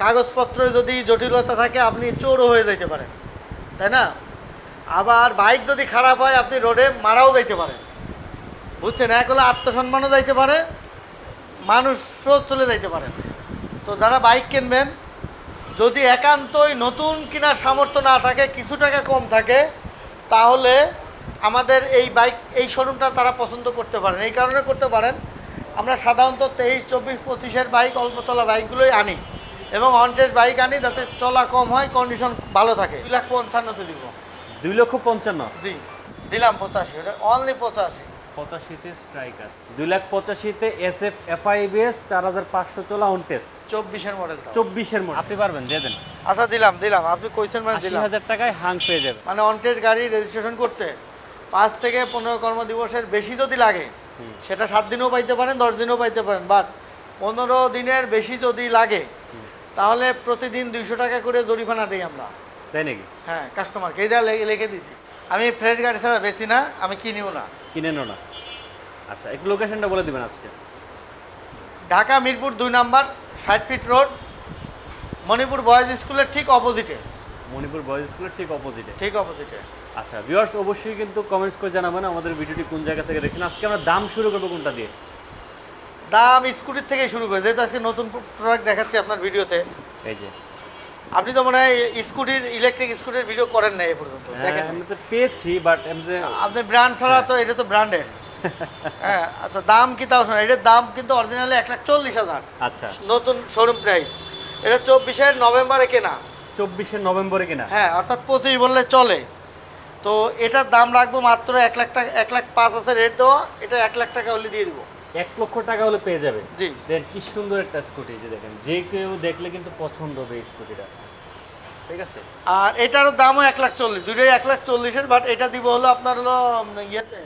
কাগজপত্র যদি জটিলতা থাকে, আপনি চোরও হয়ে যাইতে পারেন। তাই না? আবার বাইক যদি খারাপ হয়, আপনি রোডে মারাও যাইতে পারেন। বুঝছেন? এক হলে আত্মসম্মানও যাইতে পারে, মানুষও চলে যাইতে পারেন তো যারা বাইক কিনবেন, যদি একান্তই নতুন কেনার সামর্থ্য না থাকে, কিছু টাকা কম থাকে, তাহলে আমাদের এই বাইক, এই শোরুমটা তারা পছন্দ করতে পারেন। এই কারণে করতে পারেন, আমরা সাধারণত তেইশ, চব্বিশ, পঁচিশের বাইক, অল্প চলা বাইকগুলোই আনি। এবং অনটেস্ট বাইক আনি যাতে চলা কম হয় কন্ডিশন ভালো থাকে। দুই লাখ পঞ্চান্নতে দিব। দুই লক্ষ পঞ্চান্ন? জি দিলাম পঁচাশি ওটা অনলি পঁচাশি। পঁচাশিতে স্ট্রাইকার দুই লাখ পঁচাশিতে এস এফ এফআইবিএস চার হাজার পাঁচশো চলা অন টেস্ট চব্বিশের মডেল চব্বিশের মধ্যে আপনি পারবেন দিয়ে দেন। আচ্ছা দিলাম দিলাম। আপনি কইছেন মানে দিলাম। হাজার টাকায় হাং পেয়ে যাবে। মানে অনটেস্ট গাড়ি রেজিস্ট্রেশন করতে পাঁচ থেকে পনেরো কর্মদিবসের বেশি যদি লাগে সেটা সাত দিনও পাইতে পারেন দশ দিনও পাইতে পারেন। বাট পনেরো দিনের বেশি যদি লাগে তাহলে প্রতিদিন দুইশো টাকা করে জরিমানা দিই আমরা। তাই নাকি? হ্যাঁ কাস্টমারকে এই যা লিখে দিছি। আমি ফ্রেশ গাড়ি ছাড়া বেশি না আমি কিনিও না। কিনে নো না। আচ্ছা একটু লোকেশনটা বলে দিবেন আজকে। ঢাকা মিরপুর দুই নাম্বার ষাট ফিট রোড মণিপুর বয়েজ স্কুলের ঠিক অপোজিটে মণিপুর বয়েজ স্কুলের ঠিক অপোজিটে ঠিক অপোজিটে আচ্ছা ভিউয়ার্স অবশ্যই কিন্তু কমেন্টস করে জানাবেন আমাদের ভিডিওটি কোন জায়গা থেকে দেখছেন। আজকে আমরা দাম শুরু করব কোনটা দিয়ে? দাম স্কুটির থেকে শুরু করে যেহেতু আজকে নতুন প্রোডাক্ট দেখাচ্ছি আপনার ভিডিওতে। এই যে। আপনি তো মনে হয় স্কুটির ইলেকট্রিক স্কুটির ভিডিও করেন না এ পর্যন্ত হ্যাঁ দেখেন নাই। পেয়েছি বাট আপনি ব্র্যান্ড ছাড়া তো এটা তো ব্র্যান্ডের হ্যাঁ আচ্ছা দাম কি তাও শোনা এটার দাম কিন্তু অরিজিনালি এক লাখ চল্লিশ হাজার। আচ্ছা। নতুন শোরুম প্রাইস এটা চব্বিশের নভেম্বরে কেনা। চব্বিশে নভেম্বরে কিনা। হ্যাঁ অর্থাৎ পঁচিশ বললে চলে। তো এটার দাম রাখব মাত্র এক লাখ টাকা এক লাখ পাঁচ আছে রেট দেওয়া এটা এক লাখ টাকা হলে দিয়ে দিব। এক লক্ষ টাকা হলে পেয়ে যাবে। দেন কি সুন্দর একটা স্কুটি যে দেখেন যে কেউ দেখলে কিন্তু পছন্দ হবে এই স্কুটিটা। ঠিক আছে? আর এটারও দামও এক লাখ চল্লিশ দুটোই এক লাখ চল্লিশের বাট এটা দিব হলো আপনার হলো ইয়েতে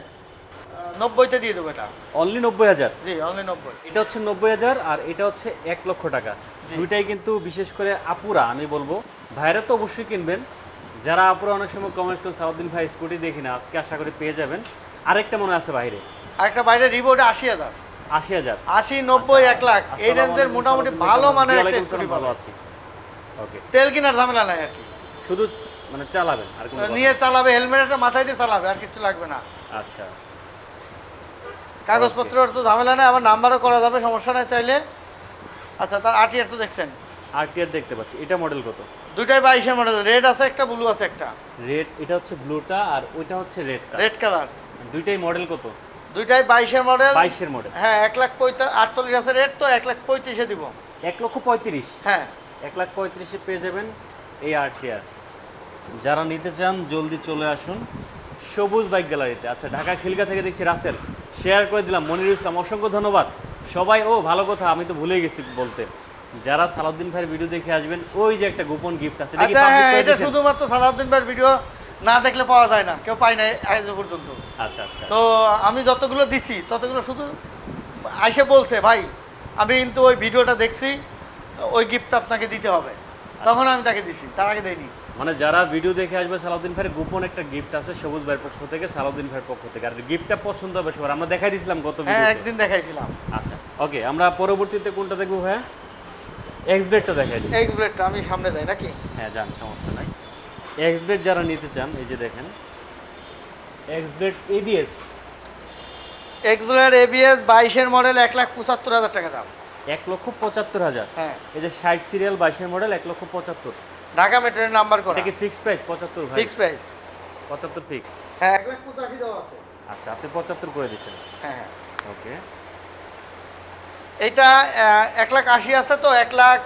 নব্বইতে দিয়ে দেবো এটা। অনলি নব্বই হাজার? জি অনলি নব্বই। এটা হচ্ছে নব্বই হাজার আর এটা হচ্ছে এক লক্ষ টাকা। দুইটাই কিন্তু বিশেষ করে আপুরা আমি বলব। ভাইরা তো অবশ্যই কিনবেন। যারা আপুরা অনেক সময় কমেন্টস করেন সাউদ্দিন ভাই স্কুটি দেখি না আজকে আশা করি পেয়ে যাবেন। আরেকটা মনে আছে বাইরে। আর একটা বাইরে রিবোর্ডে আশি হাজার। আশি হাজার। আশি নব্বই এক লাখ। এই রেঞ্জের মোটামুটি ভালো। মানের একটা স্কুটি ভালো আছি। ওকে। তেল কেনার ঝামেলা নাই আর কি। শুধু মানে চালাবেন আর কোনো নিয়ে চালাবে হেলমেটটা মাথায় দিয়ে চালাবে আর কিছু লাগবে না। আচ্ছা। কাগজপত্রের তো ঝামেলা নেই আবার নাম্বারও করা যাবে সমস্যা নাই চাইলে। আচ্ছা তার ইয়ার তো দেখছেন? আর টিয়ার দেখতে পাচ্ছি। এটা মডেল কত? দুইটাই বাইশের মডেল রেড আছে একটা ব্লু আছে একটা। রেড এটা হচ্ছে ব্লুটা আর ওইটা হচ্ছে রেডটা রেড কালার দুইটাই মডেল কত? দুইটাই বাইশের মডেল বাইশের মডেল হ্যাঁ এক লাখ পঁয়তাল্লিশ আটচল্লিশ আছে রেট তো এক লাখ পঁয়ত্রিশে দিব। এক লক্ষ পঁয়ত্রিশ? হ্যাঁ। এক লাখ পঁয়ত্রিশে পেয়ে যাবেন এই আর টিয়ার যারা নিতে চান জলদি চলে আসুন সবুজ বাইক গ্যালারিতে আচ্ছা ঢাকা খিলগা থেকে দেখছি রাসেল। শেয়ার করে দিলাম। মনিরুল ইসলাম অসংখ্য ধন্যবাদ। সবাই ও ভালো কথা আমি তো ভুলে গেছি বলতে। যারা সালাউদ্দিন ভাইয়ের ভিডিও দেখে আসবেন ওই যে একটা গোপন গিফট আছে। এটা আচ্ছা হ্যাঁ এটা? শুধুমাত্র সালাউদ্দিন ভাইয়ের ভিডিও না দেখলে পাওয়া যায় না। কেউ পায় না আজ পর্যন্ত। তো আমি যতগুলো দিছি ততগুলো শুধু আইসে বলছে ভাই আমি কিন্তু ওই ভিডিওটা দেখছি ওই গিফট আপনাকে দিতে হবে। তখন আমি তাকে দিছি তার আগে দেইনি। মানে যারা ভিডিও দেখে আসবে সালাউদ্দিন ভাইয়ের গোপন একটা গিফট আছে সবুজ ভাইয়ের পক্ষ থেকে সালাউদ্দিন ভাইয়ের পক্ষ থেকে। আর গিফটটা পছন্দ হবে সবার। আমরা দেখাই দিয়েছিলাম গত হ্যাঁ একদিন দেখাইছিলাম। আচ্ছা ওকে আমরা পরবর্তীতে কোনটা দেখব ভাইয়া? এক্স ব্লেডটা দেখাই দিই। এই বুলেটটা আমি সামনে যাই নাকি? হ্যাঁ যান সমস্যা নাই। এক্স ব্লেড যারা নিতে চান এই যে দেখেন X blade ABS explore ABS বাইশের মডেল এক লাখ পঁচাত্তর হাজার টাকা দাম। এক লক্ষ পঁচাত্তর হাজার। হ্যাঁ। এই যে ষাট সিরিয়াল বাইশের মডেল এক লক্ষ পঁচাত্তর। ঢাকা মেট্রোর নাম্বার করা। এটা কি ফিক্সড প্রাইস পঁচাত্তর ভাই। ফিক্স প্রাইস পঁচাত্তর ফিক্সড হ্যাঁ এক লাখ পঁচাশি দেওয়া আছে। আচ্ছা আপনি পঁচাত্তর করে দিয়েছেন। হ্যাঁ হ্যাঁ। ওকে। এটা এক লাখ আশি আছে তো এক লাখ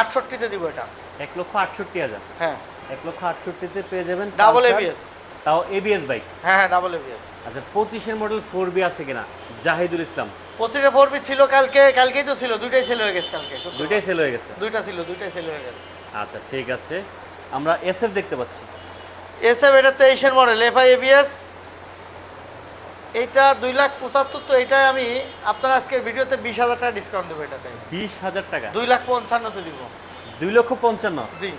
আটষট্টিতে দিব এটা। এক লক্ষ আটষট্টি হাজার। হ্যাঁ। এক লক্ষ আটষট্টিতে পেয়ে যাবেন ডাবল এবিএস তাও এবিএস বাইক হ্যাঁ হ্যাঁ ডাবল এবিএস আচ্ছা পঁচিশের মডেল ফোর বি আছে কিনা? জাহিদুল ইসলাম। পঁচিশে ফোর বি ছিল কালকে কালকেই তো ছিল দুইটাই সেল হয়ে গেছে কালকে। দুইটাই সেল হয়ে গেছে? দুইটা ছিল দুইটাই সেল হয়ে গেছে। আচ্ছা ঠিক আছে। আমরা এসএফ দেখতে পাচ্ছি। এস এফ এটা তেইশের মডেল এফ আই এবিএস এইটা দুই লাখ পঁচাত্তর তো এটাই আমি আপনার আজকের ভিডিওতে বিশ হাজার টাকা ডিসকাউন্ট দেবো এটাতে। বিশ হাজার টাকা? দুই লাখ পঞ্চান্নতে দিব। দুই লক্ষ পঞ্চান্ন? জি।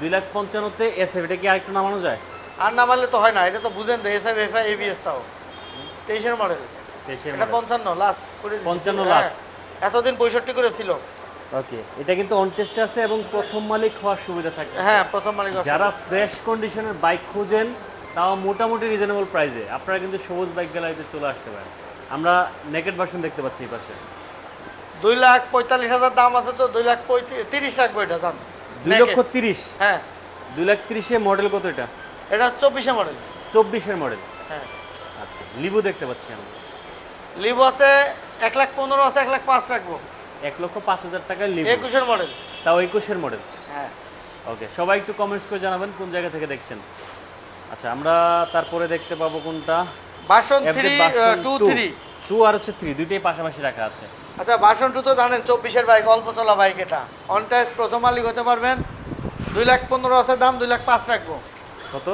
দুই লাখ পঞ্চান্নতে এসএফ এটা কি আরেকটু নামানো যায়? আর না মারলে তো হয় না এটা তো বুঝেন তো S F F I ABS তাও। তেইশের মডেল। এটা। পঞ্চান্ন লাস্ট করে দিছি। 55 হ্যাঁ। এতদিন পঁয়ষট্টি করে ছিল। ওকে এটা কিন্তু অন টেস্টে আছে এবং প্রথম মালিক হওয়ার সুবিধা থাকে হ্যাঁ প্রথম মালিক। যারা ফ্রেশ কন্ডিশনের বাইক খুঁজেন তাও মোটামুটি রিজনেবল প্রাইসে আপনারা কিন্তু সবুজ বাইক গ্যালারিতে চলে আসতে পারেন। আমরা নেকেট ভার্সন দেখতে পাচ্ছি এই পাশে। দুই লাখ পঁয়তাল্লিশ হাজার দাম আছে তো দুই লাখ তিরিশ রাখব এটা দাম দুই লক্ষ তিরিশ? হ্যাঁ। দুই লাখ তিরিশে মডেল কত এটা? এটা চব্বিশে মডেল। চব্বিশের মডেল। হ্যাঁ। আচ্ছা লিবু দেখতে পাচ্ছি আমরা। লিভো আছে এক লাখ পনেরো আছে এক লাখ পাঁচ রাখব। এক লক্ষ পাঁচ হাজার টাকায় লিবু। একুশের মডেল। তাও একুশের মডেল। হ্যাঁ। ওকে সবাই একটু কমেন্টস করে জানাবেন কোন জায়গা থেকে দেখছেন। আচ্ছা আমরা তারপরে দেখতে পাবো কোনটা। বাসন থ্রি টু থ্রি টু আর হচ্ছে থ্রি দুইটাই পাশাপাশি রাখা আছে। আচ্ছা বাসন টু তো জানেন চব্বিশের বাইক অল্প চলা বাইক এটা। অন টেস্ট প্রথম মালিক হতে পারবেন। দুই লাখ পনেরো আছে দাম দুই লাখ পাঁচ রাখব। কত?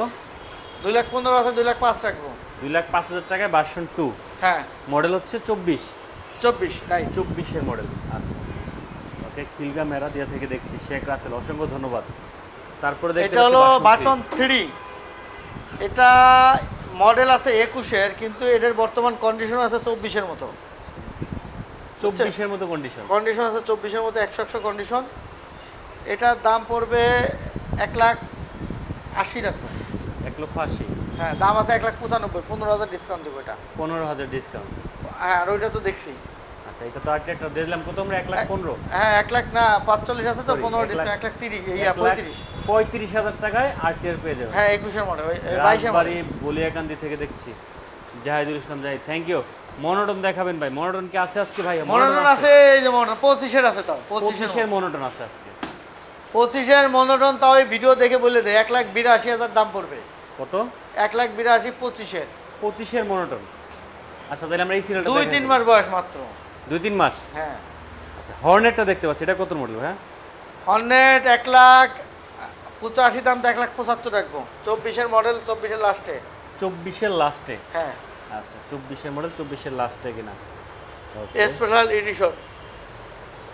দুই লাখ পনেরো আছে দুই লাখ পাঁচ রাখব। দুই লাখ পাঁচ হাজার টাকায় ভার্সন টু হ্যাঁ। মডেল হচ্ছে চব্বিশ। চব্বিশ রাইট চব্বিশের মডেল আচ্ছা। ওকে খিলগা মেরা দিয়া থেকে দেখছি শেখ রাসেল অসংখ্য ধন্যবাদ। তারপরে দেখতে এটা হলো বাসন থ্রি এটা মডেল আছে একুশের কিন্তু এটার বর্তমান কন্ডিশন আছে চব্বিশের মতো। চব্বিশের মতো কন্ডিশন কন্ডিশন আছে চব্বিশের মতো একশো একশো কন্ডিশন এটার দাম পড়বে এক লাখ আশি রাখব এক লক্ষ আশি। হ্যাঁ দাম আছে এক লাখ পঁচানব্বই পনেরো হাজার ডিসকাউন্ট দেবো এটা। পনেরো হাজার ডিসকাউন্ট হ্যাঁ আর ওইটা তো দেখছি। আচ্ছা এটা তো আটটা দিলাম কত আমরা? এক লাখ পনেরো। হ্যাঁ এক লাখ না পাঁচচল্লিশ আছে তো পনেরো ডিসকাউন্ট এক লাখ তিরিশ ইয়া পঁয়ত্রিশ। পঁয়ত্রিশ হাজার টাকায় আরটিআর পেয়ে যাবেন। হ্যাঁ একুশের মডেল বাইশের রাজবাড়ি বলিয়াকান্দি থেকে দেখছি। Zahidul Islam Zahid thank you monotone দেখাবেন ভাই মনোটন কি আছে আজকে ভাই? মনোটন আছে এই যে মনোটন পঁচিশের আছে পঁচিশের পঁচিশের মনোটন আছে আজকে। পঁচিশের মনোটন তাও ওই ভিডিও দেখে বলে দেয় এক লাখ বিরাশি হাজার দাম পড়বে। কত? এক লাখ বিরাশি পঁচিশের। পঁচিশের মনোটন আচ্ছা তাহলে আমরা এই সিরিয়ালটা দুই তিন মাস বয়স মাত্র। দুই তিন মাস? হ্যাঁ। আচ্ছা হর্নেটটা দেখতে পাচ্ছি এটা কত মডেল হ্যাঁ হর্নেট এক লাখ পঁচাশি দাম তো এক লাখ পঁচাত্তর রাখব। চব্বিশের মডেল চব্বিশের লাস্টে চব্বিশের লাস্টে হ্যাঁ। আচ্ছা চব্বিশের মডেল চব্বিশের লাস্টে কিনা। স্পেশাল এডিশন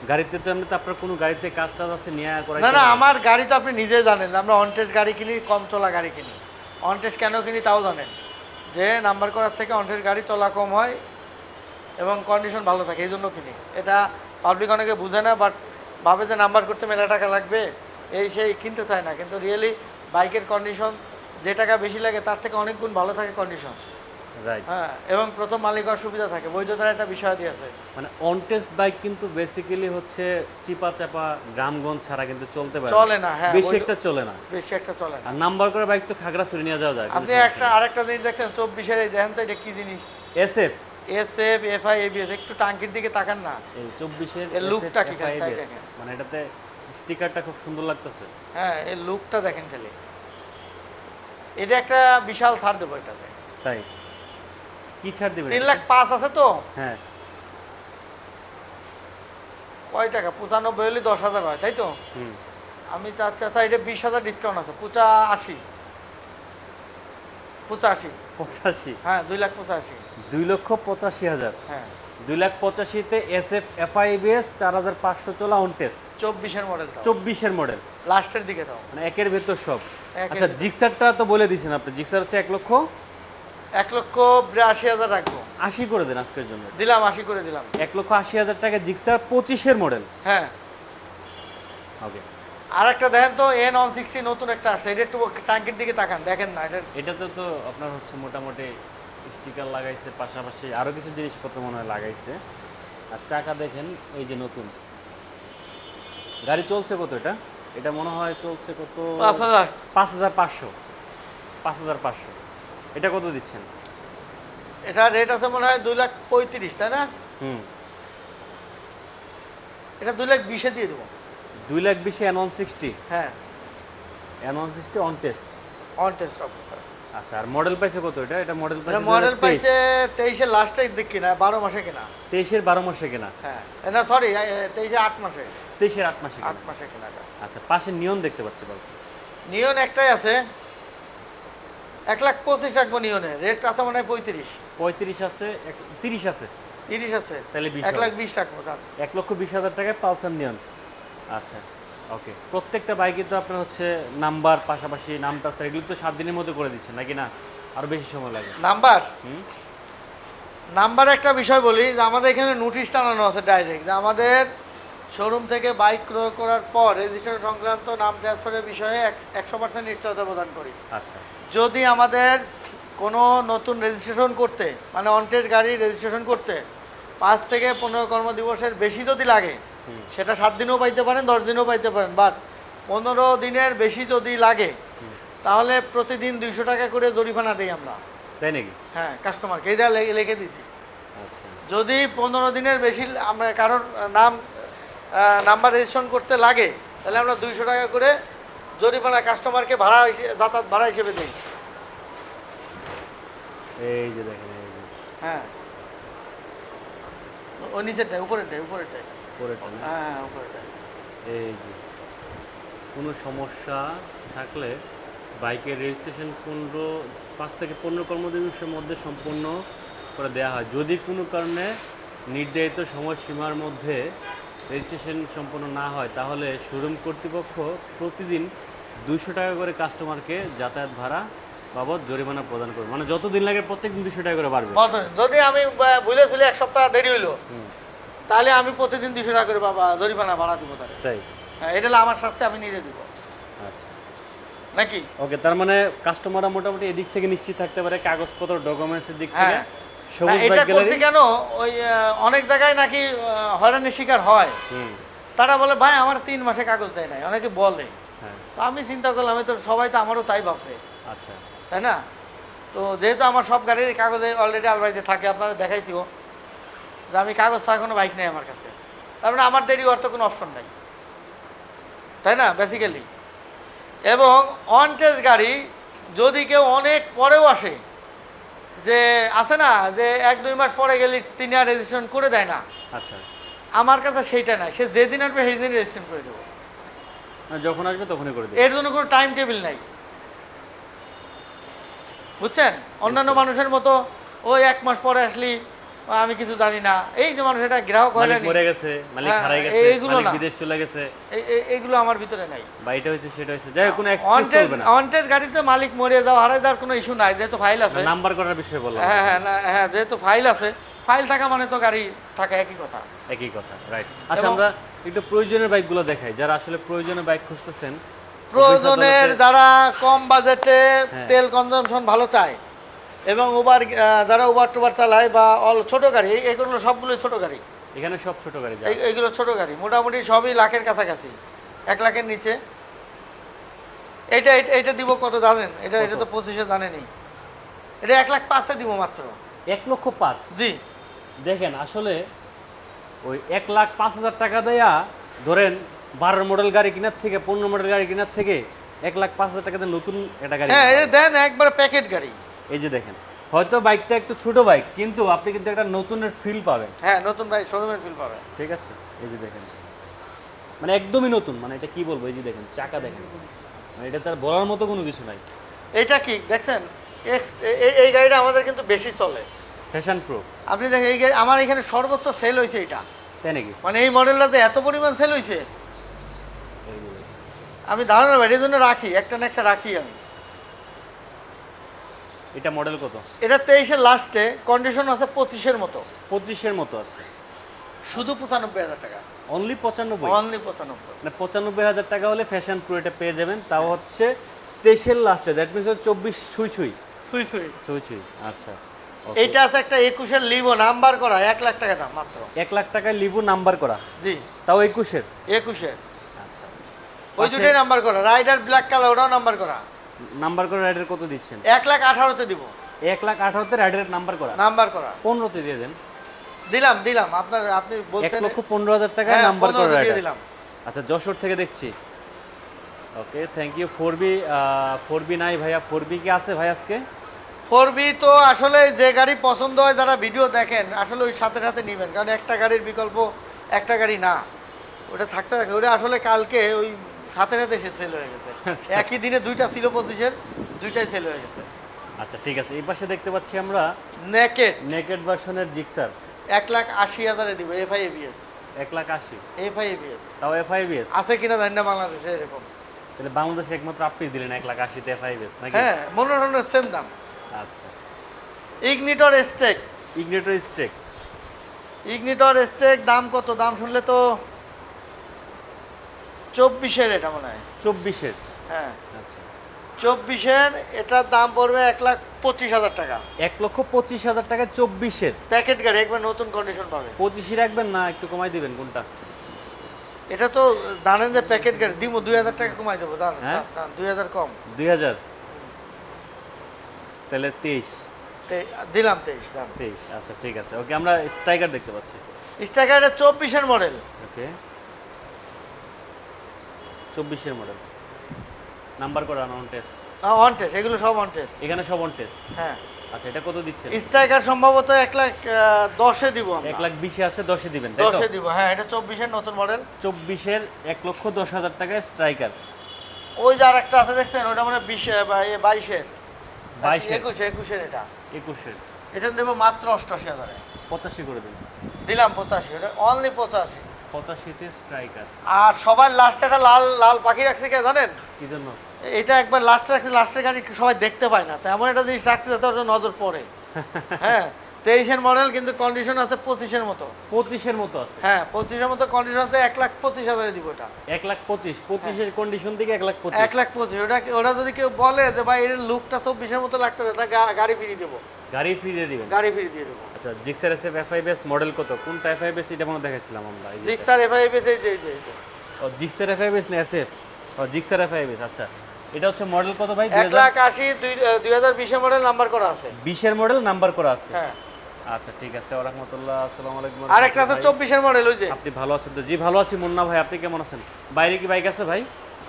গাড়িতে তো এমনি তো আপনার কোনো গাড়িতে কাজ টাজ আছে নিয়ে করা না না আমার গাড়ি তো আপনি নিজেই জানেন আমরা অনটেস্ট গাড়ি কিনি কম চলা গাড়ি কিনি। অনটেস্ট কেন কিনি তাও জানেন। যে নাম্বার করার থেকে অনটেস্ট গাড়ি চলা কম হয় এবং কন্ডিশন ভালো থাকে এই জন্য কিনি। এটা পাবলিক অনেকে বুঝে না বাট ভাবে যে নাম্বার করতে মেলা টাকা লাগবে এই সেই কিনতে চায় না। কিন্তু রিয়েলি বাইকের কন্ডিশন যে টাকা বেশি লাগে তার থেকে অনেক গুণ ভালো থাকে কন্ডিশন হ্যাঁ এবং প্রথম মালিক হওয়ার সুবিধা থাকে। বৈধতার একটা বিষয় দিয়েছে মানে অন টেস্ট বাইক কিন্তু বেসিক্যালি হচ্ছে চিপা চাপা গ্রামগঞ্জ ছাড়া কিন্তু চলতে পারে চলে না, হ্যাঁ, বেশি একটা চলে না। বেশি একটা চলে না। আর নাম্বার করে বাইক তো খাগড়াছড়ি নিয়ে যাওয়া যায় আপনি একটা আরেকটা জিনিস দেখছেন চব্বিশের এই দেখেন তো এটা কি জিনিস? SF S F F I ABS একটু টাঙ্কির দিকে তাকান না। এই চব্বিশের এর lookটা কি খালি তাই দেখেন। মানে এটাতে স্টিকারটা খুব সুন্দর লাগতেছে। হ্যাঁ এই লুকটা দেখেন খালি। এটা একটা বিশাল ছাড় দেবো এটাতে। তাই? কি ছাড় দিবেন? তিন লাখ পাঁচ আছে তো। হ্যাঁ। কয় টাকা? পঁচানব্বই হলে দশ হাজার হয় তাই তো? হুম। আমি চাচ্ছি আচ্ছা এটা বিশ হাজার ডিসকাউন্ট আছে পঁচা আশি পঁচাশি। পঁচাশি? হ্যাঁ দুই লাখ পঁচাশি। দুই লক্ষ পঁচাশি হাজার? হ্যাঁ। দুই লাখ পঁচাশিতে এস এফ এফআইবিএস চার হাজার পাঁচশো চলা অন টেস্ট চব্বিশের মডেল চব্বিশের মডেল লাস্টের দিকে দাও। মানে একের ভেতর সব। আচ্ছা জিক্সারটা তো বলে দিয়েছেন আপনি। জিক্সার হচ্ছে এক লক্ষ এক লক্ষ বিরাশি হাজার রাখব। আশি করে দেন আজকের জন্য। দিলাম আশি করে দিলাম। এক লক্ষ আশি হাজার টাকা জিক্সার পঁচিশের মডেল। হ্যাঁ। ওকে। আর একটা দেখেন তো এন ওয়ান সিক্সটি নতুন একটা আসছে। এটা একটু টাঙ্কির দিকে তাকান দেখেন না এটা এটাতে তো আপনার হচ্ছে মোটামুটি স্টিকার লাগাইছে পাশাপাশি আরও কিছু জিনিসপত্র মনে হয় লাগাইছে। আর চাকা দেখেন এই যে নতুন। গাড়ি চলছে কত এটা? এটা মনে হয় চলছে কত পাঁচ হাজার। পাঁচ হাজার পাঁচশো। পাঁচ হাজার পাঁচশো। এটা কত দিচ্ছেন? এটা রেট আছে মনে হয় দুই লাখ পঁয়ত্রিশ তাই না? হুম। এটা দুই লাখ বিশে দিয়ে দেবো। দুই লাখ বিশে ওয়ান সিক্সটি হ্যাঁ। One sixty on test on test অবস্থা আচ্ছা আর মডেল পাইছে কত এটা? এটা মডেল পাইছে মডেল পাইছে তেইশের লাস্টের দিক কিনা বারো মাসে কিনা। তেইশের বারো মাসে কেনা? হ্যাঁ। না সরি তেইশে আট মাসে। তেইশের আট মাসে আট কেনা মাসে কেনাটা আচ্ছা পাশে নিয়ন দেখতে পাচ্ছি বলছি। নিয়ন একটাই আছে। এক লাখ পঁচিশ রাখব নিয়নে। রেট আছে মনে হয় পঁয়ত্রিশ। পঁয়ত্রিশ আছে তিরিশ আছে। তিরিশ আছে। তাহলে এক লাখ বিশ রাখব তার এক লক্ষ বিশ হাজার টাকায় পালসার নিয়ন। আচ্ছা ওকে। প্রত্যেকটা বাইকে তো আপনার হচ্ছে নাম্বার পাশাপাশি নাম ট্রান্সফার এগুলো তো সাত দিনের মধ্যে করে দিচ্ছেন নাকি না? আরও বেশি সময় লাগে। নাম্বার? নাম্বার একটা বিষয় বলি যে আমাদের এখানে নোটিশ টানানো আছে ডাইরেক্ট যে আমাদের শোরুম থেকে বাইক ক্রয় করার পর রেজিস্ট্রেশন সংক্রান্ত নাম ট্রান্সফারের বিষয়ে একশো পার্সেন্ট নিশ্চয়তা প্রদান করি। আচ্ছা। যদি আমাদের কোনো নতুন রেজিস্ট্রেশন করতে মানে অনটেজ গাড়ি রেজিস্ট্রেশন করতে পাঁচ থেকে পনেরো কর্মদিবসের বেশি যদি লাগে সেটা সাত দিনও পাইতে পারেন দশ দিনও পাইতে পারেন বাট পনেরো দিনের বেশি যদি লাগে তাহলে প্রতিদিন দুইশো টাকা করে জরিমানা দিই আমরা। তাই নাকি? হ্যাঁ কাস্টমারকে এটা লিখে দিছি। আচ্ছা। যদি পনেরো দিনের বেশি আমরা কারোর নাম নাম্বার রেজিস্ট্রেশন করতে লাগে তাহলে আমরা দুইশো টাকা করে জরিমানা কাস্টমারকে ভাড়া যাতায়াত ভাড়া হিসেবে দিই। এই যে দেখেন এই যে। হ্যাঁ। ও নিচেরটাই উপরেরটাই উপরেরটাই পরেরটা না? হ্যাঁ হ্যাঁ এই যে। কোনো সমস্যা থাকলে বাইকের রেজিস্ট্রেশন পনেরো পাঁচ থেকে পনেরো কর্মদিবসের মধ্যে সম্পূর্ণ করে দেওয়া হয়। যদি কোনো কারণে নির্ধারিত সময়সীমার মধ্যে রেজিস্ট্রেশন সম্পন্ন না হয় তাহলে শোরুম কর্তৃপক্ষ প্রতিদিন দুশো টাকা করে কাস্টমারকে যাতায়াত ভাড়া বাবদ জরিমানা প্রদান করবে। মানে যতদিন লাগে প্রত্যেকদিন দুশো টাকা করে বাড়বে। যদি আমি ভুলেছিলি এক সপ্তাহ দেরি হইল তাহলে আমি প্রতিদিন দুশো টাকা করে বাবা জরিমানা ভাড়া দিব তাহলে তাই? হ্যাঁ এটা আমার শাস্তি আমি নিজে দিব। আচ্ছা। নাকি? ওকে তার মানে কাস্টমাররা মোটামুটি এদিক থেকে নিশ্চিত থাকতে পারে কাগজপত্র ডকুমেন্টসের দিক থেকে হ্যাঁ। এটা করছি কেন? ওই অনেক জায়গায় নাকি হয়রানির শিকার হয়। তারা বলে ভাই আমার তিন মাসে কাগজ দেয় নাই। অনেকে বলে। তো আমি চিন্তা করলাম আমি তো সবাই তো আমারও তাই ভাববে। আচ্ছা। তাই না? তো যেহেতু আমার সব গাড়ির কাগজে অলরেডি আলমারিতে থাকে আপনারা দেখাইছিও যে আমি কাগজ ছাড়া কোনো বাইক নেই আমার কাছে। তার মানে আমার দেরি অর্থ কোনো অপশন নাই। তাই না? বেসিক্যালি এবং অন টেস্ট গাড়ি যদি কেউ অনেক পরেও আসে যে আছে না যে এক দুই মাস পরে গেলে তিনি আর রেজিস্ট্রেশন করে দেয় না। আচ্ছা। আমার কাছে সেইটা নাই। সে যেদিন আসবে সেই দিন রেজিস্ট্রেশন করে দেবো। যখন আসবে তখনই করে দিই এর জন্য কোনো টাইম টেবিল নাই। বুঝছেন? অন্যান্য মানুষের মতো ওই এক মাস পরে আসলি আমি কিছু জানি না। এই যে মানুষ এটা গ্রাহক মালিক হয়রানি। মরে গেছে মালিক হ্যাঁ, হারাই গেছে এইগুলো না। বিদেশ চলে গেছে। এই- এই- এইগুলো আমার ভিতরে নাই। বা এটা হয়েছে সেটা হয়েছে। যাই কোনো এক্সকিউজ চলবে না। অনটেজ গাড়িতে মালিক মরে যাও হারাই যাওয়ার কোনো ইস্যু নাই যেহেতু ফাইল আছে। নাম্বার করার বিষয়ে বললাম। হ্যাঁ হ্যাঁ হ্যাঁ যেহেতু ফাইল আছে ফাইল থাকা মানে তো গাড়ি থাকা একই কথা। একই কথা রাইট আচ্ছা আমরা একটু প্রয়োজনীয় বাইকগুলো দেখাই যারা আসলে প্রয়োজনীয় বাইক খুঁজতেছেন প্রয়োজনের যারা কম বাজেটে হ্যাঁ। তেল কনজামশন ভালো চায় এবং উবার যারা উবার টুবার চালায় বা অল ছোট গাড়ি এগুলো সবগুলো ছোট গাড়ি। এখানে সব ছোট গাড়ি এইগুলো ছোট গাড়ি মোটামুটি সবই লাখের কাছাকাছি এক লাখের নিচে। এটা এটা- এটা দিব কত জানেন? এটা এটা তো পঁচিশে জানেনি এটা এক লাখ পাঁচে দিব মাত্র। এক লক্ষ পাঁচ? জি। দেখেন আসলে ওই এক লাখ পাঁচ হাজার টাকা দেয়া ধরেন বারো মডেল গাড়ি কেনার থেকে পনেরো মডেল গাড়ি কেনার থেকে এক লাখ পাঁচ হাজার টাকা দিয়ে নতুন একটা গাড়ি হ্যাঁ এটা দেন একবারে প্যাকেট গাড়ি। এই যে দেখেন হয়তো বাইকটা একটু ছোট বাইক কিন্তু আপনি কিন্তু একটা নতুনের ফিল পাবেন। হ্যাঁ নতুন বাইক শোরুমের ফিল পাবেন। ঠিক আছে? এই যে দেখেন মানে একদমই নতুন মানে এটা কি বলব? এই যে দেখেন চাকা দেখেন। মানে এটা তার বলার মতো কোনো কিছু নাই। এটা কি দেখছেন? এই গাড়িটা আমাদের কিন্তু বেশি চলে। ফ্যাশন প্রো আপনি দেখেন এই আমার এখানে সর্বোচ্চ সেল হয়েছে এটা। তাই নাকি? মানে এই মডেলটাতে এত পরিমাণ সেল হয়েছে। আমি ধারণা এই জন্য রাখি একটা না একটা রাখি আমি। এটা মডেল কত? এটা তেইশের লাস্টে কন্ডিশন আছে পঁচিশের মতো। পঁচিশের মতো আছে। শুধু পঁচানব্বই হাজার টাকা। অনলি পঁচানব্বই? অনলি পঁচানব্বই। মানে পঁচানব্বই হাজার টাকা হলে ফ্যাশন প্রো এটা পেয়ে যাবেন। তাও হচ্ছে তেইশের লাস্টে দ্যাট মিনস চব্বিশ ছুঁই ছুঁই। সুই সুই ছুঁই ছুঁই আচ্ছা। এইটা আছে একটা একুশের লিভো নাম্বার করা এক লাখ টাকা দাম মাত্র। এক লাখ টাকায় লিভু নাম্বার করা? জি। তাও একুশের? একুশের। আচ্ছা। ওই দুটোই নাম্বার করা রাইডার ব্ল্যাক কালার ওটাও নাম্বার করা। নাম্বার করে রাইডার কত দিচ্ছেন? এক লাখ আঠারোতে দিব। এক লাখ আঠারোতে রাইডারের নাম্বার করা? নাম্বার করা। পনেরোতে দিয়ে দেন। দিলাম দিলাম। আপনার আপনি এক বলছেন লক্ষ পনেরো হাজার টাকায় হ্যাঁ, নাম্বার করে রাইডার। দিলাম। আচ্ছা যশোর থেকে দেখছি। Okay thank you four B four B নাই ভাইয়া। ফোর বি কি আছে ভাই আজকে? ফোর বি তো আসলে যে গাড়ি পছন্দ হয় যারা ভিডিও দেখেন আসলে ওই সাথে সাথে নেবেন। কারণ একটা গাড়ির বিকল্প একটা গাড়ি না। ওটা থাকতে থাকে ওটা আসলে কালকে ওই সাথে সাথে সে সেল হয়ে গেছে। একই দিনে দুইটা ছিল পঁচিশের দুইটাই সেল হয়ে গেছে। আচ্ছা ঠিক আছে। এই পাশে দেখতে পাচ্ছি আমরা নেকেট নেকেড ভার্সনের জিক্সার এক লাখ আশি হাজারে দিব এফআই এবিএস এক লাখ আশি। এফআই এবিএস তাও এফআইবিএস আছে কিনা জানি না বাংলাদেশে এরকম। তাহলে বাংলাদেশে একমাত্র আপনি দিলেন এক লাখ আশিতে এফআইবিএস নাকি? হ্যাঁ মনোরণের সেম দাম। আচ্ছা ignitor stake ignitor stake ignitor stake দাম কত? দাম শুনলে তো চব্বিশের এটা মনে হয়। চব্বিশের? হ্যাঁ। আচ্ছা। চব্বিশের এটার দাম পড়বে এক লাখ পঁচিশ হাজার টাকা। এক লক্ষ পঁচিশ হাজার টাকা চব্বিশের। প্যাকেট গাড়ি একবার নতুন কন্ডিশন পাবে। পঁচিশই রাখবেন? না একটু কমাই দিবেন কোনটা? এটা তো জানেন যে প্যাকেট গাড়ি দিব দুই হাজার টাকা কমাই দেবো দাঁড়ান হ্যাঁ? দাঁড়ান, দুই হাজার কম। দুই হাজার? তাহলে তেইশ। দিলাম তেইশ দাম। তেইশ আচ্ছা ঠিক আছে। ওকে আমরা স্ট্রাইকার দেখতে পাচ্ছি। স্ট্রাইকার এটা চব্বিশের মডেল। ওকে। চব্বিশের মডেল। নাম্বার করা অন টেস্ট অন টেস্ট এগুলো সব অন টেস্ট এখানে সব অন টেস্ট হ্যাঁ। আচ্ছা এটা কত দিচ্ছেন? স্ট্রাইকার সম্ভবত এক লাখ দশে দিব এক লাখ বিশে আছে দশে দিবেন দশে দিব হ্যাঁ এটা চব্বিশের নতুন মডেল। চব্বিশের এক লক্ষ দশ হাজার টাকায় স্ট্রাইকার। ওই যে আর একটা আছে দেখছেন? ওটা মানে বিশ বাইশের। বাইশের। একুশে একুশের এটা। একুশের। এটা দেবো মাত্র অষ্টআশি হাজারে। পঁচাশি করে দিন দিলাম পঁচাশি এটা অনলি পঁচাশি। পঁচাশিতে স্ট্রাইকার আর সবার লাস্টে একটা লাল লাল পাখি রাখছে কে জানেন? কি জন্য? এটা একবার লাস্টে রাখছে লাস্টের গাড়ি সবাই দেখতে পায় না। তেমন একটা জিনিস রাখছে যাতে ওর নজর পড়ে। হ্যাঁ। তেইশের মডেল কিন্তু কন্ডিশন আছে পঁচিশের মতো। পঁচিশের মতো আছে। হ্যাঁ পঁচিশের মতো কন্ডিশন আছে এক লাখ পঁচিশ হাজারে দিব ওটা এক লাখ পঁচিশ পঁচিশের কন্ডিশন থেকে এক লাখ পঁচিশ। এক লাখ পঁচিশ ওটা ওটা যদি কেউ বলে যে ভাই এর লুকটা চব্বিশের মতো লাগতেছে তা গাড়ি ফিরিয়ে দেবো। গাড়ি ফ্রি দিয়ে দিবেন? গাড়ি ফিরিয়ে দিয়ে দেবো। আচ্ছা জিক্সার এসএফ এফআইবিএস মডেল কত? কোনটা এফআইবিএস এটা মনে দেখাইছিলাম আমরা সিক্স এফ আই এফ এই যে। ও জিক্সার এফআইবিএস না এসএফ ও জিক্সার এফআইবিএস আচ্ছা। এটা হচ্ছে মডেল কত ভাই? এক লাখ আশি দুই হাজার বিশের মডেল নাম্বার করা আছে। বিশের মডেল নাম্বার করা আছে। হ্যাঁ। আচ্ছা ঠিক আছে। ওরহমতুল্লাহ আসসালামু আলাইকুম। আর একটা আছে ভাই। চব্বিশের মডেল ওই যে। আপনি ভালো আছেন তো? জি ভালো আছি মুন্না ভাই আপনি কেমন আছেন? বাইরে কি বাইক আছে ভাই?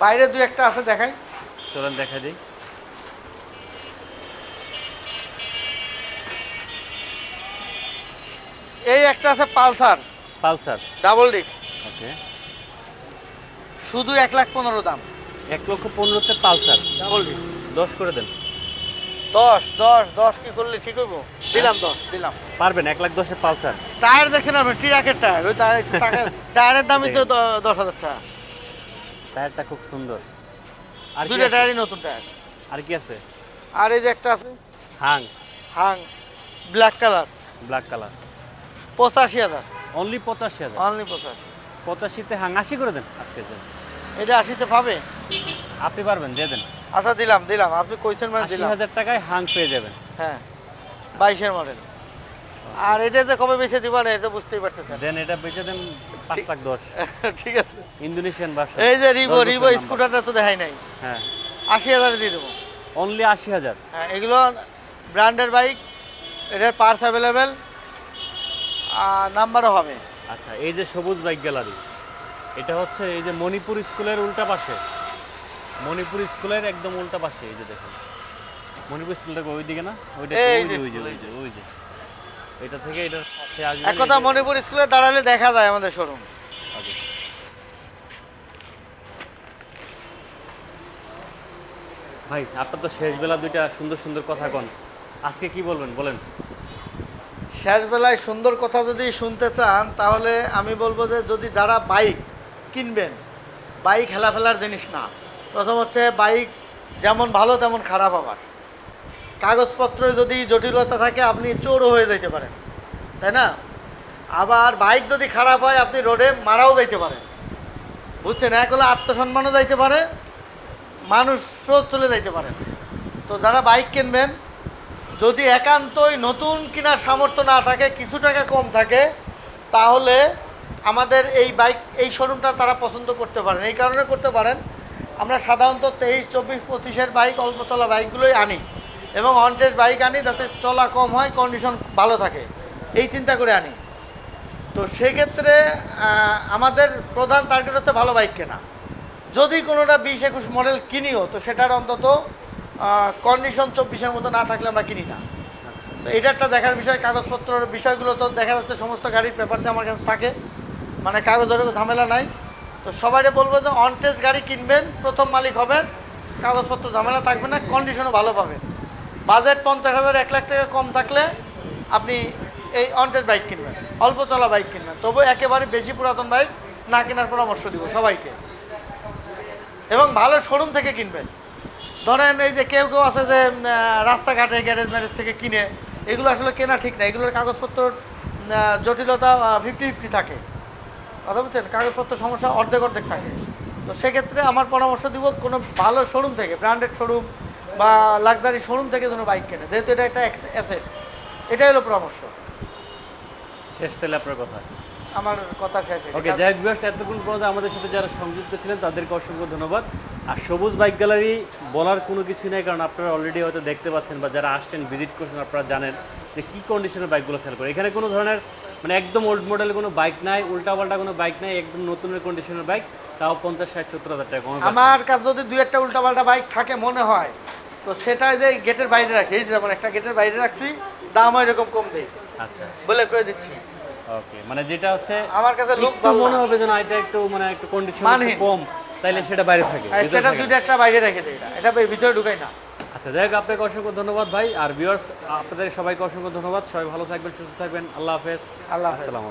বাইরে দুই একটা আছে দেখাই। চলেন দেখা দিই। এই একটা আছে Pulsar. Pulsar? Double disc okay. শুধু এক লাখ পনেরো দাম। এক লক্ষ পনেরোতে পালসার। ডাবল ডিস্ক দশ করে দেন। দশ দশ দশ কি করলে ঠিক হইব? দিলাম দশ দিলাম। পারবেন এক লাখ দশে পালসার। টায়ার দেখছেন আপনি ট্রাকের টায়ার। ওই টায়ার একটু টাকা টায়ারের দামই তো দশ হাজার টাকা। টায়ারটা খুব সুন্দর। আর দুইটা টায়ারই নতুন টায়ার। আর কি আছে? আর এই যে একটা আছে। হাং। Hang. Black colour. Black colour. পঁচাশি হাজার। অনলি পঁচাশি হাজার। অনলি পঁচাশি। পঁচাশিতে হাং। আশি করে দেন আজকে দেন এটা আশিতে পাবে? আপনি পারবেন দিয়ে দেন। আচ্ছা দিলাম দিলাম। আপনি কইছেন মানে দিলাম। হাজার টাকায় হাং পেয়ে যাবেন। হ্যাঁ বাইশের মডেল। আর এটা যে কবে বেছে দিবা না এটা বুঝতেই পারতেছেন। দেন এটা বেচে দেন পাঁচ লাখ দশ। ঠিক আছে। ইন্দোনেশিয়ান ভাষা এই যে রিভো রিভো স্কুটারটা তো দেখাই নাই। হ্যাঁ। আশি হাজারে দিয়ে দেবো। অনলি আশি হাজার। হ্যাঁ এগুলো ব্র্যান্ডের বাইক এটার পার্টস অ্যাভেলেবেল নাম্বারও হবে। আচ্ছা এই যে সবুজ বাইক গ্যালারি এটা হচ্ছে এই যে মণিপুর স্কুলের উল্টা পাশে। মণিপুর স্কুলের একদম উল্টা পাশে এই যে দেখুন। মণিপুর স্কুলটা ওই দিকে না? ওইটা ওই যে ওই যে ওই যে ওই যে। এটা থেকে এটার সাথে আসবে এক কথা মণিপুর স্কুলে দাঁড়ালে দেখা যায় আমাদের শোরুম। ভাই আপনার তো শেষ বেলা দুইটা সুন্দর সুন্দর কথা কন। আজকে কি বলবেন বলেন। শেষবেলায় সুন্দর কথা যদি শুনতে চান তাহলে আমি বলব যে যদি যারা বাইক কিনবেন। বাইক হেলাফেলার জিনিস না। প্রথম হচ্ছে বাইক যেমন ভালো তেমন খারাপ আবার। কাগজপত্র যদি জটিলতা থাকে, আপনি চোরও হয়ে যেতে পারেন। তাই না? আবার বাইক যদি খারাপ হয়, আপনি রোডে মারাও যাইতে পারেন। বুঝছেন? এক হলে আত্মসম্মানও যাইতে পারে, মানুষও চলে যাইতে পারে। তো যারা বাইক কিনবেন, যদি একান্তই নতুন কেনার সামর্থ্য না থাকে, কিছু টাকা কম থাকে, তাহলে আমাদের এই বাইক, এই শোরুমটা তারা পছন্দ করতে পারেন। এই কারণে করতে পারেন, আমরা সাধারণত তেইশ, চব্বিশ, পঁচিশের বাইক, অল্প চলা বাইকগুলোই আনি এবং অনটেস্ট বাইক আনি যাতে চলা কম হয় কন্ডিশন ভালো থাকে। এই চিন্তা করে আনি। তো সেক্ষেত্রে আমাদের প্রধান টার্গেট হচ্ছে ভালো বাইক কেনা। যদি কোনোটা বিশ, একুশ মডেল কিনিও, তো সেটার অন্তত কন্ডিশন চব্বিশের মতো না থাকলে আমরা কিনি না। তো এটা একটা দেখার বিষয়, কাগজপত্রের বিষয়গুলো তো দেখা যাচ্ছে সমস্ত গাড়ির পেপারসে আমার কাছে থাকে। মানে কাগজের ঝামেলা নাই। তো সবাই বলব যে অনটেস্ট গাড়ি কিনবেন, প্রথম মালিক হবেন, কাগজপত্র ঝামেলা থাকবে না কন্ডিশনও ভালো পাবেন। বাজেট পঞ্চাশ হাজার, এক লাখ টাকা কম থাকলে আপনি এই অনটেস্ট বাইক কিনবেন, অল্প চলা বাইক কিনবেন। তবু একেবারে বেশি পুরাতন বাইক না কেনার পরামর্শ দিব সবাইকে। এবং ভালো শোরুম থেকে কিনবেন। ধরেন এই যে কেউ কেউ আছে যে রাস্তাঘাটে গ্যারেজ ম্যারেজ থেকে কিনে এগুলো আসলে কেনা ঠিক না। এগুলোর কাগজপত্র জটিলতা ফিফটি ফিফটি থাকে। কথা বলছেন কাগজপত্র সমস্যা অর্ধেক অর্ধেক থাকে। তো সেক্ষেত্রে আমার পরামর্শ দিব, কোনো ভালো শোরুম থেকে ব্র্যান্ডেড শোরুম বা লাক্সারি শোরুম থেকে যেন বাইক কেনে। যেহেতু এটা একটা অ্যাসেট এটাই হলো পরামর্শ। শেষ তাহলে আপনার কথা। আমার কথা শেষ ওকে যাই ভিউয়ার্স এতক্ষণ পর্যন্ত আমাদের সাথে যারা সংযুক্ত ছিলেন তাদেরকে অসংখ্য ধন্যবাদ। আর সবুজ বাইক গ্যালারি বলার কোনো কিছু নেই কারণ আপনারা অলরেডি হয়তো দেখতে পাচ্ছেন বা যারা আসছেন ভিজিট করছেন আপনারা জানেন যে কী কন্ডিশনের বাইকগুলো সেল করে। এখানে কোনো ধরনের মানে একদম ওল্ড মডেলের কোনো বাইক নাই উল্টাপাল্টা কোনো বাইক নাই একদম নতুনের কন্ডিশনের বাইক তাও পঞ্চাশ ষাট সত্তর হাজার টাকা আমার কাছে যদি দুই একটা উল্টাপাল্টা বাইক থাকে মনে হয় তো সেটা যে গেটের বাইরে রাখি। এই যেমন একটা গেটের বাইরে রাখছি দাম এরকম কম দেই। আচ্ছা। বলে করে দিচ্ছি। ওকে মানে যেটা হচ্ছে আমার কাছে লোক ভালো মনে। হবে যেন এটা একটু মানে একটু কন্ডিশন কম তাইলে সেটা বাইরে থাকে সেটা দুইটা একটা বাইরে রেখে দেয় এটা। এটা ভিতরে ঢুকাই না। আচ্ছা যাই হোক আপনাকে অসংখ্য ধন্যবাদ ভাই। আর ভিউয়ার্স আপনাদের সবাইকে অসংখ্য ধন্যবাদ। সবাই ভালো থাকবেন সুস্থ থাকবেন। আল্লাহ হাফেজ। আল্লাহ আসসালামু